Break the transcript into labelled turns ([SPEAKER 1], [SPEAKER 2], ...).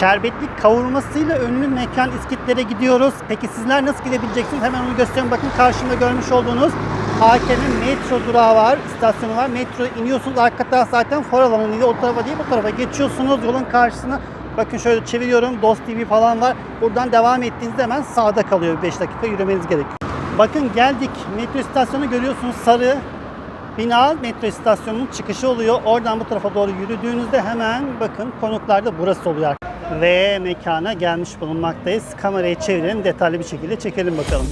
[SPEAKER 1] Şerbetli kavurmasıyla ünlü mekan İskitlere gidiyoruz. Peki sizler nasıl gidebileceksiniz? Hemen onu göstereyim. Bakın karşımda görmüş olduğunuz AKM metro durağı var, istasyonu var. Metro iniyorsunuz. Arka taraf zaten fuar alanı. O tarafa değil bu tarafa geçiyorsunuz. Yolun karşısına Bakın şöyle çeviriyorum. Dost TV falan var. Buradan devam ettiğinizde hemen sağda kalıyor. 5 dakika yürümeniz gerekiyor. Bakın geldik. Metro istasyonu görüyorsunuz. Sarı bina metro istasyonunun çıkışı oluyor. Oradan bu tarafa doğru yürüdüğünüzde hemen bakın konuklarda burası oluyor. Ve mekana gelmiş bulunmaktayız. Kamerayı çevirelim detaylı bir şekilde çekelim bakalım.